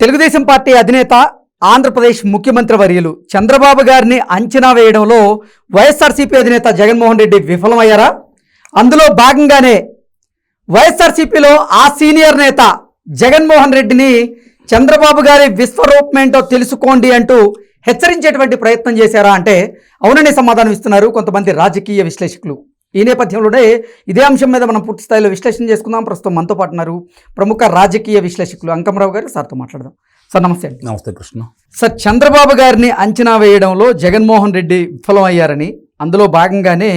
Telugu Desam party అధినేత ఆంధ్రప్రదేశ్ ముఖ్యమంత్రి వర్యులు చంద్రబాబు గారిని అంచనా వేయడంలో వైఎస్ఆర్సీపీ అధినేత జగన్మోహన్ రెడ్డి విఫలమయ్యారా? అందులో భాగంగానే వైఎస్ఆర్సీపీలో ఆ సీనియర్ నేత జగన్మోహన్ రెడ్డిని చంద్రబాబు గారి విశ్వరూపమేంటో తెలుసుకోండి అంటూ హెచ్చరించేటువంటి ప్రయత్నం చేశారా అంటే అవునని సమాధానం ఇస్తున్నారు కొంతమంది రాజకీయ విశ్లేషకులు. ఈ నేపథ్యంలోనే ఇదే అంశం మీద మనం పూర్తి స్థాయిలో విశ్లేషణ చేసుకుందాం. ప్రస్తుతం మనతో పాటు ఉన్నారు ప్రముఖ రాజకీయ విశ్లేషకులు అంకమరావు గారు. సార్తో మాట్లాడదాం. సార్ నమస్తే అండి. నమస్తే కృష్ణ. సార్ చంద్రబాబు గారిని అంచనా వేయడంలో జగన్మోహన్ రెడ్డి విఫలమయ్యారని అందులో భాగంగానే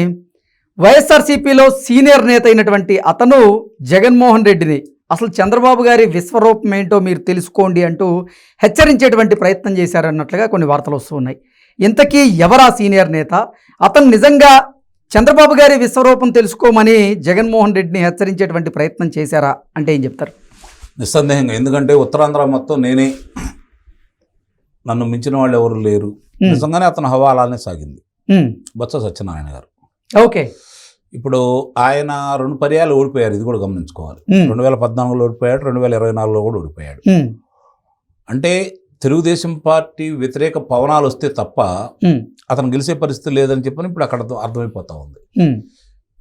వైఎస్ఆర్సీపీలో సీనియర్ నేత అయినటువంటి అతను జగన్మోహన్ రెడ్డిని అసలు చంద్రబాబు గారి విశ్వరూపం ఏంటో మీరు తెలుసుకోండి అంటూ హెచ్చరించేటువంటి ప్రయత్నం చేశారన్నట్లుగా కొన్ని వార్తలు వస్తూ ఉన్నాయి. ఇంతకీ ఎవరా సీనియర్ నేత? అతను నిజంగా చంద్రబాబు గారి విశ్వరూపం తెలుసుకోమని జగన్మోహన్ రెడ్డిని హెచ్చరించేటువంటి ప్రయత్నం చేశారా? అంటే ఏం చెప్తారు? నిస్సందేహంగా. ఎందుకంటే ఉత్తరాంధ్ర మొత్తం నేనే. నన్ను మించిన వాళ్ళు ఎవరు లేరు. నిజంగానే అతను హవా అలానే సాగింది. బొత్స సత్యనారాయణ గారు. ఓకే. ఇప్పుడు ఆయన రెండు పర్యాలు ఓడిపోయారు. ఇది కూడా గమనించుకోవాలి. రెండు వేల పద్నాలుగులో ఓడిపోయాడు. రెండు వేల ఇరవై నాలుగులో కూడా ఓడిపోయాడు. అంటే తెలుగుదేశం పార్టీ వ్యతిరేక పవనాలు వస్తే తప్ప అతను గెలిచే పరిస్థితి లేదని చెప్పని ఇప్పుడు అక్కడ అర్థమైపోతా ఉంది.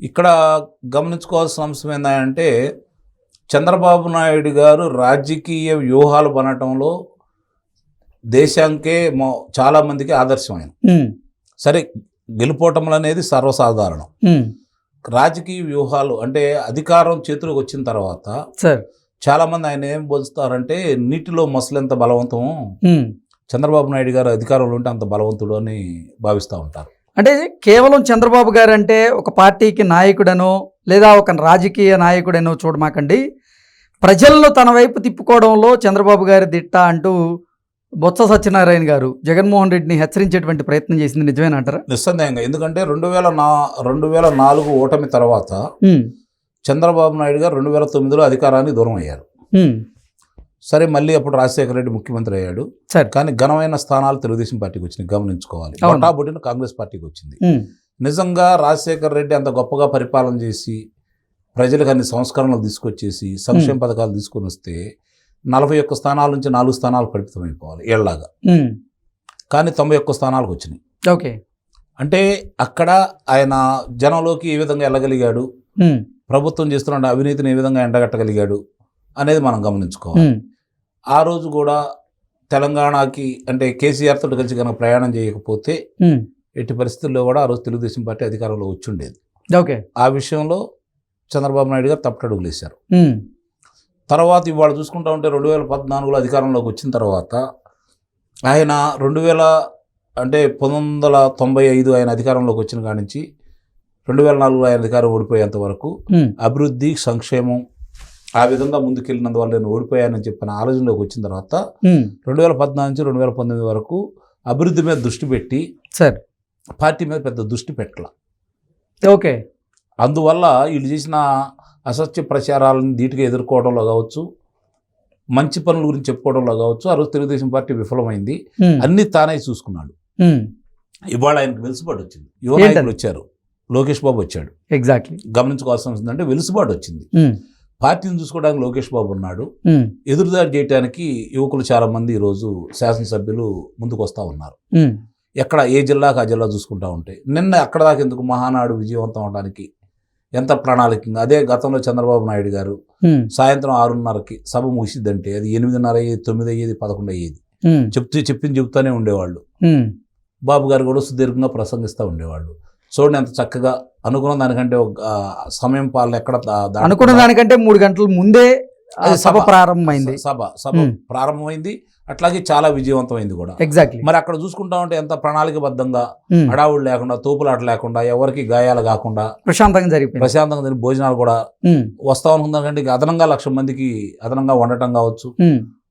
ఇక్కడ గమనించుకోవాల్సిన అంశం ఏంటంటే చంద్రబాబు నాయుడు గారు రాజకీయ వ్యూహాలు బనటంలో దేశానికే మొ చాలా మందికి ఆదర్శం ఆయన సరే గెలుపోవటంలు అనేది సర్వసాధారణం. రాజకీయ వ్యూహాలు అంటే అధికారం చేతులకు వచ్చిన తర్వాత సార్. చాలామంది ఆయన ఏం పోలుస్తారంటే నీటిలో మొసలెంత బలవంతం? ఉమ్. చంద్రబాబు నాయుడు గారు అధికారంలో ఉంటే అంత బలవంతుడు అని భావిస్తూ ఉంటారు. అంటే కేవలం చంద్రబాబు గారు అంటే ఒక పార్టీకి నాయకుడనో లేదా ఒక రాజకీయ నాయకుడనో చూడమాకండి. ప్రజలను తన వైపు తిప్పుకోవడంలో చంద్రబాబు గారి దిట్ట అంటూ బొత్స సత్యనారాయణ గారు జగన్మోహన్ రెడ్డిని హెచ్చరించేటువంటి ప్రయత్నం చేసింది నిజమేనంటారా? నిస్సందేహంగా. ఎందుకంటే రెండు వేల నా రెండు వేల నాలుగు ఓటమి తర్వాత చంద్రబాబు నాయుడు గారు రెండు వేల తొమ్మిదిలో అధికారానికి దూరం అయ్యారు. సరే మళ్ళీ అప్పుడు రాజశేఖర రెడ్డి ముఖ్యమంత్రి అయ్యాడు. సరే. కానీ ఘనమైన స్థానాలు తెలుగుదేశం పార్టీకి వచ్చినాయి గమనించుకోవాలి. బొటాబొటిన కాంగ్రెస్ పార్టీకి వచ్చింది. నిజంగా రాజశేఖర రెడ్డి అంత గొప్పగా పరిపాలన చేసి ప్రజలకు అన్ని సంస్కరణలు తీసుకొచ్చేసి సంక్షేమ పథకాలు తీసుకొని వస్తే నలభై ఒక్క స్థానాల నుంచి నాలుగు స్థానాలు ఏళ్ళలాగా ఉమ్, కానీ తొంభై ఒక్క స్థానాలకు వచ్చినాయి. ఓకే. అంటే అక్కడ ఆయన జనంలోకి ఏ విధంగా వెళ్ళగలిగాడు ప్రభుత్వం చేస్తున్న అవినీతిని ఏ విధంగా ఎండగట్టగలిగాడు అనేది మనం గమనించుకోవాలి. ఆ రోజు కూడా తెలంగాణకి అంటే కేసీఆర్ తోటి కలిసి కనుక ప్రయాణం చేయకపోతే ఎట్టి పరిస్థితుల్లో కూడా ఆ రోజు తెలుగుదేశం పార్టీ అధికారంలో వచ్చి ఉండేది ఓకే. ఆ విషయంలో చంద్రబాబు నాయుడు గారు తప్పటడుగులు వేశారు తర్వాత ఇవాళ చూసుకుంటా ఉంటే రెండు వేల పద్నాలుగులో అధికారంలోకి వచ్చిన తర్వాత ఆయన రెండు వేల అంటే పంతొమ్మిది వందల తొంభై ఐదు ఆయన అధికారంలోకి వచ్చిన కాడి నుంచి రెండు వేల నాలుగులో ఆయన అధికారం ఓడిపోయేంత వరకు అభివృద్ధి సంక్షేమం ఆ విధంగా ముందుకెళ్ళినందువల్ల నేను ఓడిపోయానని చెప్పిన ఆలోచనలోకి వచ్చిన తర్వాత రెండు వేల పద్నాలుగు నుంచి రెండు వేల పంతొమ్మిది వరకు అభివృద్ధి మీద దృష్టి పెట్టి సార్. పార్టీ మీద పెద్ద దృష్టి పెట్టాల. ఓకే. అందువల్ల వీళ్ళు చేసిన అసత్య ప్రచారాలను ధీటుగా ఎదుర్కోవడంలో కావచ్చు మంచి పనుల గురించి చెప్పుకోవడంలో కావచ్చు ఆ రోజు తెలుగుదేశం పార్టీ విఫలమైంది. అన్ని తానే చూసుకున్నాడు. ఇవాళ ఆయనకు వెలుసుబాటు వచ్చింది. యువ? నాయకులు వచ్చారు. లోకేష్ బాబు వచ్చాడు. ఎగ్జాక్ట్లీ గమనించుకోవాల్సిన ఏంటంటే వెలుసుబాటు వచ్చింది. ఉమ్, పార్టీని చూసుకోవడానికి లోకేష్ బాబు ఉన్నాడు. ఉమ్, ఎదురుదాడి చేయడానికి యువకులు చాలామంది ఈరోజు శాసనసభ్యులు ముందుకు వస్తూ ఉన్నారు. ఉమ్, ఎక్కడ ఏ జిల్లాకు ఆ జిల్లా చూసుకుంటా ఉంటే. నిన్న అక్కడ దాకా ఎందుకు మహానాడు విజయవంతం అవడానికి ఎంత ప్రణాళికంగా అదే గతంలో చంద్రబాబు నాయుడు గారు సాయంత్రం ఆరున్నరకి సభ ముగిసిద్దంటే అది ఎనిమిదిన్నర అయ్యేది తొమ్మిది అయ్యేది పదకొండు అయ్యేది. చెప్తూ చెప్పింది చెప్తూనే ఉండేవాళ్ళు. బాబు గారు కూడా సుదీర్ఘంగా ప్రసంగిస్తూ ఉండేవాళ్ళు. చూడండి ఎంత చక్కగా అనుకున్న దానికంటే ఒక సమయం పాలన ఎక్కడ అనుకున్న దానికంటే మూడు గంటల ముందే సభ. ప్రారంభమైంది. సభ సభ. ప్రారంభమైంది. అట్లాగే చాలా విజయవంతమైంది కూడా. ఎగ్జాక్ట్లీ మరి అక్కడ చూసుకుంటా ఉంటే ఎంత ప్రణాళికబద్ధంగా హడావుడు లేకుండా తోపులాట లేకుండా ఎవరికి గాయాలు కాకుండా ప్రశాంతంగా జరిగిపోయింది. ప్రశాంతంగా తిని భోజనాలు కూడా వస్తాం అనుకుందాకంటే అదనంగా లక్ష మందికి అదనంగా వండటం కావచ్చు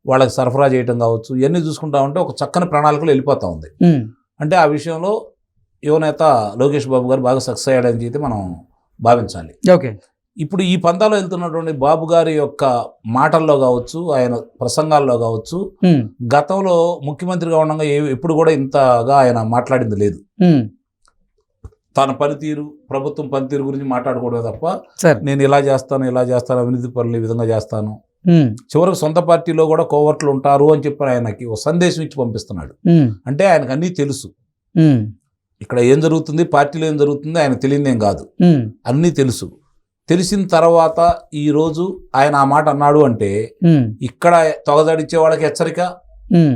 వాళ్ళకి సరఫరా చేయటం కావచ్చు ఇవన్నీ చూసుకుంటా ఉంటే ఒక చక్కని ప్రణాళికలు వెళ్ళిపోతా ఉంది. అంటే ఆ విషయంలో యువనేత లోకేష్ బాబు గారు బాగా సక్సెస్ అయ్యాడని చెప్పి మనం భావించాలి. ఓకే. ఇప్పుడు ఈ పంతాలో వెళ్తున్నటువంటి బాబు గారి యొక్క మాటల్లో కావచ్చు ఆయన ప్రసంగాల్లో కావచ్చు గతంలో ముఖ్యమంత్రిగా ఉండగా ఏ ఎప్పుడు కూడా ఇంతగా ఆయన మాట్లాడింది లేదు. తన పనితీరు ప్రభుత్వం పనితీరు గురించి మాట్లాడుకోవడమే తప్ప నేను ఇలా చేస్తాను ఇలా చేస్తాను అవినీతి పనులు ఈ విధంగా చేస్తాను. చివరికి సొంత పార్టీలో కూడా కోవర్ట్లు ఉంటారు అని చెప్పి ఆయనకి ఒక సందేశం ఇచ్చి పంపిస్తున్నాడు. అంటే ఆయనకు అన్నీ తెలుసు. ఇక్కడ ఏం జరుగుతుంది? పార్టీలో ఏం జరుగుతుంది? ఆయన తెలియదేం కాదు. అన్నీ తెలుసు. తెలిసిన తర్వాత ఈరోజు ఆయన ఆ మాట అన్నాడు అంటే ఇక్కడ తొగజాడిచ్చే వాళ్ళకి హెచ్చరిక? ఉమ్,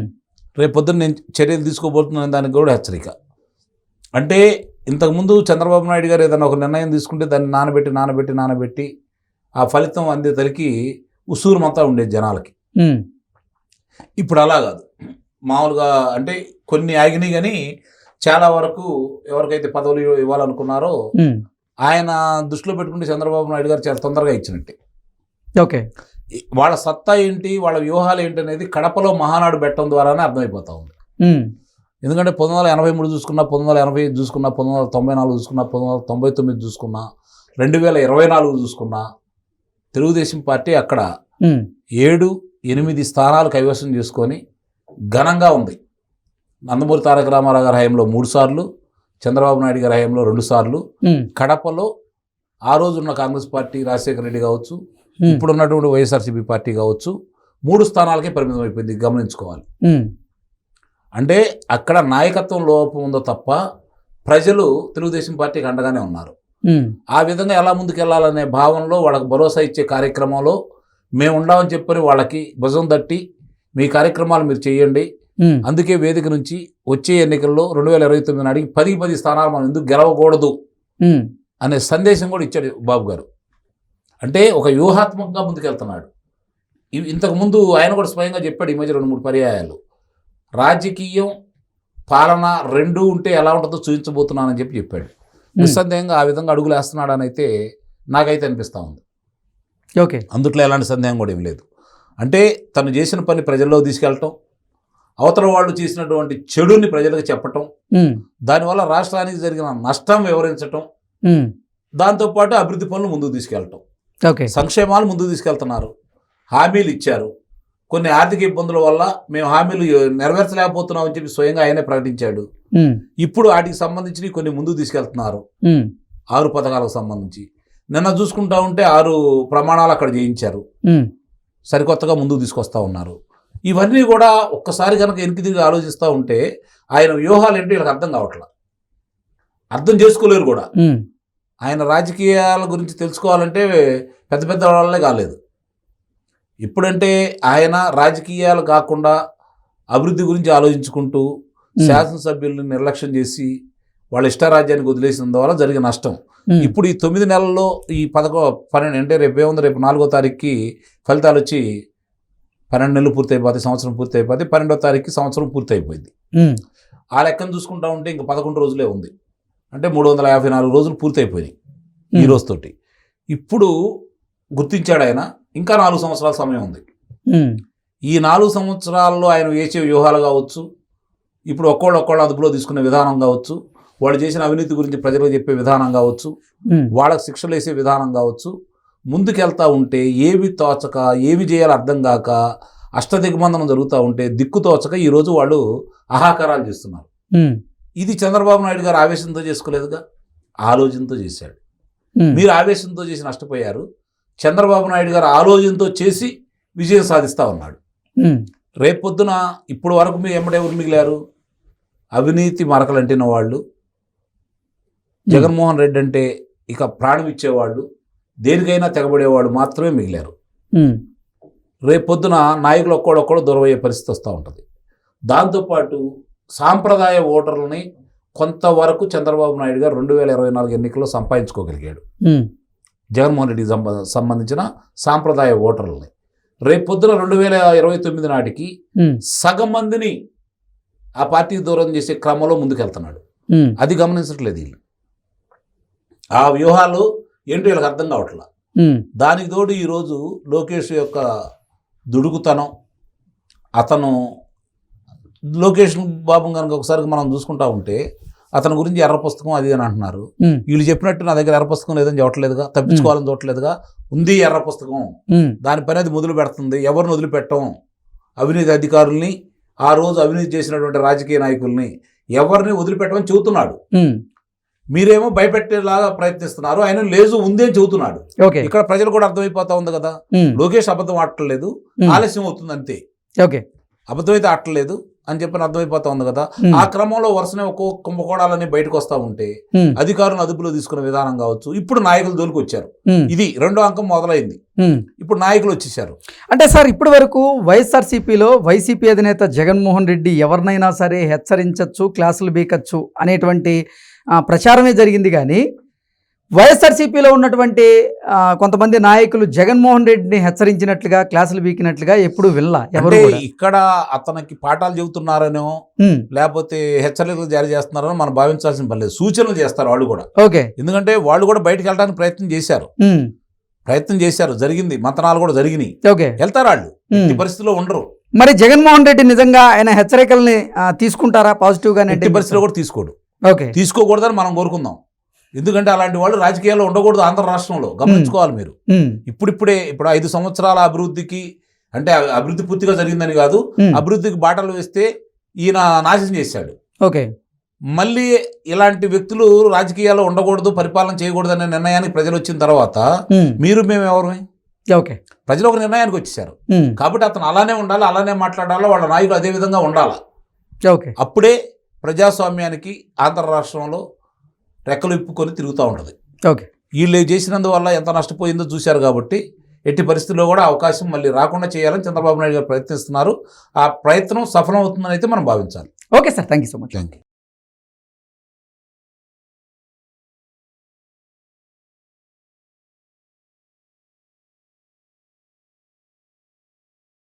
రేపు పొద్దున్న నేను చర్యలు తీసుకోబోతున్నాను దానికి కూడా హెచ్చరిక. అంటే ఇంతకుముందు చంద్రబాబు నాయుడు గారు ఏదైనా ఒక నిర్ణయం తీసుకుంటే దాన్ని నానబెట్టి నానబెట్టి నానబెట్టి ఆ ఫలితం అందేసరికి ఉసూరుమంతా ఉండేది జనాలకి. ఇప్పుడు అలా కాదు. మామూలుగా అంటే కొన్ని ఆగినాయి కానీ చాలా వరకు ఎవరికైతే పదవులు ఇవ్వ- ఇవ్వాలనుకున్నారో ఉమ్, ఆయన దృష్టిలో పెట్టుకుంటే చంద్రబాబు నాయుడు గారు చాలా తొందరగా ఇచ్చినట్టే. ఓకే. వాళ్ళ సత్తా ఏంటి వాళ్ళ వ్యూహాలు ఏంటి అనేది కడపలో మహానాడు పెట్టడం ద్వారానే అర్థమైపోతా ఉంది. ఉమ్, ఎందుకంటే పంతొమ్మిది వందల ఎనభై మూడు చూసుకున్నా పంతొమ్మిది వందల ఎనభై ఐదు చూసుకున్నా పంతొమ్మిది వందల తొంభై నాలుగు చూసుకున్నా పంతొమ్మిది వందల తొంభై తొమ్మిది చూసుకున్నా రెండు వేల ఇరవై నాలుగు చూసుకున్నా తెలుగుదేశం పార్టీ అక్కడ ఉమ్, ఏడు ఎనిమిది స్థానాలు కైవసం చేసుకొని ఘనంగా ఉంది. నందమూరి తారక రామారావు గారి హయాంలో మూడు సార్లు చంద్రబాబు నాయుడు గారి హయాంలో రెండు సార్లు. కడపలో ఆ రోజు ఉన్న కాంగ్రెస్ పార్టీ రాజశేఖర రెడ్డి కావచ్చు ఇప్పుడున్నటువంటి వైఎస్ఆర్సీపీ పార్టీ కావచ్చు మూడు స్థానాలకే పరిమితం అయిపోయింది గమనించుకోవాలి అంటే అక్కడ నాయకత్వం లోపం ఉందో తప్ప ప్రజలు తెలుగుదేశం పార్టీకి అండగానే ఉన్నారు. ఆ విధంగా ఎలా ముందుకెళ్ళాలనే భావనలో వాళ్ళకి భరోసా ఇచ్చే కార్యక్రమంలో మేము ఉండామని చెప్పని వాళ్ళకి భుజం తట్టి మీ కార్యక్రమాలు మీరు చేయండి అందుకే వేదిక నుంచి వచ్చే ఎన్నికల్లో రెండు వేల ఇరవై తొమ్మిది నాటికి పది పది స్థానాలు మనం ఎందుకు గెలవకూడదు అనే సందేశం కూడా ఇచ్చాడు బాబు గారు. అంటే ఒక వ్యూహాత్మకంగా ముందుకెళ్తున్నాడు. ఇంతకుముందు ఆయన కూడా స్వయంగా చెప్పాడు ఈ మధ్య రెండు మూడు పర్యాయాలు. రాజకీయం పాలన రెండు ఉంటే ఎలా ఉంటుందో చూపించబోతున్నానని చెప్పి చెప్పాడు. నిస్సందేహంగా ఆ విధంగా అడుగులు వేస్తున్నాడని అయితే నాకైతే అనిపిస్తూ ఉంది. ఓకే. అందుట్లో ఎలాంటి సందేహం కూడా ఏం లేదు. అంటే తను చేసిన పని ప్రజల్లో తీసుకెళ్ళటం అవతల వాళ్ళు చేసినటువంటి చెడుని ప్రజలకు చెప్పటం దానివల్ల రాష్ట్రానికి జరిగిన నష్టం వివరించటం దాంతోపాటు అభివృద్ధి పనులు ముందుకు తీసుకెళ్ళటం. ఓకే. సంక్షేమాలు ముందుకు తీసుకెళ్తున్నారు. హామీలు ఇచ్చారు. కొన్ని ఆర్థిక ఇబ్బందుల వల్ల మేము హామీలు నెరవేర్చలేకపోతున్నామని చెప్పి స్వయంగా ఆయనే ప్రకటించాడు. ఇప్పుడు వాటికి సంబంధించి కొన్ని ముందుకు తీసుకెళ్తున్నారు. ఆరు పథకాలకు సంబంధించి. నిన్న చూసుకుంటా ఉంటే ఆరు ప్రమాణాలు అక్కడ చేయించారు. సరికొత్తగా ముందుకు తీసుకొస్తా ఉన్నారు. ఇవన్నీ కూడా ఒక్కసారి కనుక వెనక్కి తిరిగి ఆలోచిస్తూ ఉంటే ఆయన వ్యూహాలు ఏంటో వీళ్ళకి అర్థం కావట్లా. అర్థం చేసుకోలేరు కూడా. ఆయన రాజకీయాల గురించి తెలుసుకోవాలంటే పెద్ద పెద్ద వాళ్ళే కాలేదు. ఇప్పుడంటే ఆయన రాజకీయాలు కాకుండా అభివృద్ధి గురించి ఆలోచించుకుంటూ శాసనసభ్యుల్ని నిర్లక్ష్యం చేసి వాళ్ళ ఇష్టారాజ్యానికి వదిలేసిన వల్ల జరిగిన నష్టం. ఇప్పుడు ఈ తొమ్మిది నెలల్లో ఈ పదకో పన్నెండు అంటే రేపు ఏముంది? రేపు నాలుగో తారీఖుకి ఫలితాలు వచ్చి పన్నెండు నెలలు పూర్తి అయిపోతాయి సంవత్సరం పూర్తి అయిపోతే పన్నెండో తారీఖుకి సంవత్సరం పూర్తి అయిపోయింది ఆ లెక్కను చూసుకుంటా ఉంటే ఇంక పదకొండు రోజులే ఉంది. అంటే మూడు వందల యాభై నాలుగు రోజులు పూర్తి అయిపోయినాయి ఈ రోజుతోటి. ఇప్పుడు గుర్తించాడు ఆయన ఇంకా నాలుగు సంవత్సరాల సమయం ఉంది. ఈ నాలుగు సంవత్సరాల్లో ఆయన వేసే వ్యూహాలు కావచ్చు ఇప్పుడు ఒక్కోళ్ళు ఒక్కోళ్ళు అదుపులో తీసుకునే విధానం కావచ్చు వాళ్ళు చేసిన అవినీతి గురించి ప్రజలకు చెప్పే విధానం కావచ్చు వాళ్ళకి శిక్షలు వేసే విధానం కావచ్చు ముందుకెళ్తా ఉంటే ఏవి తోచక ఏమి చేయాలో అర్థం కాక అష్టదిగ్బంధనం జరుగుతూ ఉంటే దిక్కు తోచక ఈరోజు వాళ్ళు ఆహాకారాలు చేస్తున్నారు. ఇది చంద్రబాబు నాయుడు గారు ఆవేశంతో చేసుకోలేదుగా? ఆలోచనతో చేశాడు. మీరు ఆవేశంతో చేసి నష్టపోయారు. చంద్రబాబు నాయుడు గారు ఆలోచనతో చేసి విజయం సాధిస్తూ ఉన్నాడు. రేపొద్దున ఇప్పుడు వరకు మీ ఎమ్మడే మిగిలారు. అవినీతి మరకలంటిన వాళ్ళు. జగన్మోహన్ రెడ్డి అంటే ఇక ప్రాణం ఇచ్చేవాళ్ళు. దేనికైనా తెగబడేవాళ్ళు మాత్రమే మిగిలారు. ఉమ్, రేపొద్దున నాయకులు ఒక్కడొక్కడు దూరమయ్యే పరిస్థితి వస్తూ ఉంటుంది. దాంతోపాటు సాంప్రదాయ ఓటర్లని కొంతవరకు చంద్రబాబు నాయుడు గారు రెండు వేల ఇరవై నాలుగు ఎన్నికల్లో సంపాదించుకోగలిగాడు. జగన్మోహన్ రెడ్డికి సంబ- సంబంధించిన సాంప్రదాయ ఓటర్లని. రేపొద్దున రెండు వేల ఇరవై తొమ్మిది నాటికి సగం మందిని ఆ పార్టీకి దూరం చేసే క్రమంలో ముందుకెళ్తున్నాడు. అది గమనించట్లేదు వీళ్ళు. ఆ వ్యూహాలు ఏంటో వీళ్ళకి అర్థం కావట్లా. దానికి తోడు ఈరోజు లోకేష్ యొక్క దుడుకుతనం అతను లోకేష్ బాబు కనుక ఒకసారి మనం చూసుకుంటా ఉంటే అతని గురించి ఎర్ర పుస్తకం అది అని అంటున్నారు. వీళ్ళు చెప్పినట్టు నా దగ్గర ఎర్ర పుస్తకం లేదని చూడట్లేదుగా తప్పించుకోవాలని చూడట్లేదుగా ఉంది ఎర్ర పుస్తకం. దాని పని అది మొదలు పెడుతుంది ఎవరిని వదిలిపెట్టం? అవినీతి అధికారుల్ని ఆ రోజు అవినీతి చేసినటువంటి రాజకీయ నాయకుల్ని ఎవరిని వదిలిపెట్టమని చెబుతున్నాడు. మీరేమో భయపెట్టేలాగా ప్రయత్నిస్తున్నారు. ఆయన లేజు ఉంది అని చెబుతున్నాడు. ఇక్కడ ప్రజలు కూడా అర్థమైపోతా ఉంది కదా. లోకేష్ అబద్ధం ఆడట్లేదు. ఆలస్యం అవుతుంది అంతే ఓకే. అబద్ధమైతే ఆడట్లేదు అని చెప్పి అర్థమైపోతా ఉంది కదా. ఆ క్రమంలో వరుసనే ఒక్కో కుంభకోణాలన్నీ బయటకు వస్తూ ఉంటే ఉమ్, అధికారులను అదుపులో తీసుకునే విధానం కావచ్చు. ఇప్పుడు నాయకులు దొరికి వచ్చారు. ఇది రెండో అంకం మొదలైంది. ఇప్పుడు నాయకులు వచ్చేసారు. అంటే సార్ ఇప్పటి వరకు వైఎస్ఆర్సీపీలో వైసీపీ అధినేత జగన్మోహన్ రెడ్డి ఎవరినైనా సరే హెచ్చరించవచ్చు క్లాసులు బీకచ్చు అనేటువంటి ప్రచారమే జరిగింది కానీ వైఎస్ఆర్సీపీలో ఉన్నటువంటి కొంతమంది నాయకులు జగన్మోహన్ రెడ్డిని హెచ్చరించినట్లుగా క్లాసులు బీకినట్లుగా ఎప్పుడు వినలా ఎవరు ఇక్కడ అతనికి పాఠాలు చెబుతున్నారనో లేకపోతే హెచ్చరికలు జారీ చేస్తున్నారని మనం భావించాల్సిన పని సూచనలు చేస్తారు వాళ్ళు కూడా. ఓకే. ఎందుకంటే వాళ్ళు కూడా బయటకు వెళ్ళడానికి ప్రయత్నం చేశారు. ప్రయత్నం చేశారు. జరిగింది. మంతనాలు కూడా జరిగినాయి. ఓకే. వెళ్తారు వాళ్ళు. ఈ పరిస్థితిలో ఉండరు. మరి జగన్మోహన్ రెడ్డి నిజంగా ఆయన హెచ్చరికల్ని తీసుకుంటారా? పాజిటివ్గా ఎట్టి పరిస్థితిలో కూడా తీసుకోడు. ఓకే. తీసుకోకూడదని మనం కోరుకుందాం. ఎందుకంటే అలాంటి వాళ్ళు రాజకీయాల్లో ఉండకూడదు ఆంధ్ర రాష్ట్రంలో గమనించుకోవాలి మీరు. ఇప్పుడిప్పుడే ఇప్పుడు ఐదు సంవత్సరాల అభివృద్ధికి అంటే అభివృద్ధి పూర్తిగా జరిగిందని కాదు అభివృద్ధికి బాటలు వేస్తే ఈయన నాశనం చేశాడు. ఓకే. మళ్ళీ ఇలాంటి వ్యక్తులు రాజకీయాల్లో ఉండకూడదు పరిపాలన చేయకూడదు అనే నిర్ణయానికి ప్రజలు వచ్చిన తర్వాత మీరు మేము ఎవరమే ఓకే. ప్రజలు ఒక నిర్ణయానికి వచ్చేసారు కాబట్టి అతను అలానే ఉండాలి అలానే మాట్లాడాలి వాళ్ళ నాయకులు అదే విధంగా ఉండాలి? ఓకే. అప్పుడే ప్రజాస్వామ్యానికి ఆంధ్ర రాష్ట్రంలో రెక్కలు ఇప్పుకొని తిరుగుతూ ఉంటుంది. ఓకే. వీళ్ళు చేసినందువల్ల ఎంత నష్టపోయిందో చూశారు కాబట్టి ఎట్టి పరిస్థితుల్లో కూడా అవకాశం మళ్ళీ రాకుండా చేయాలని చంద్రబాబు నాయుడు గారు ప్రయత్నిస్తున్నారు. ఆ ప్రయత్నం సఫలం అవుతుందని అయితే మనం భావించాలి. Okay sir. Thank you so much. Thank you.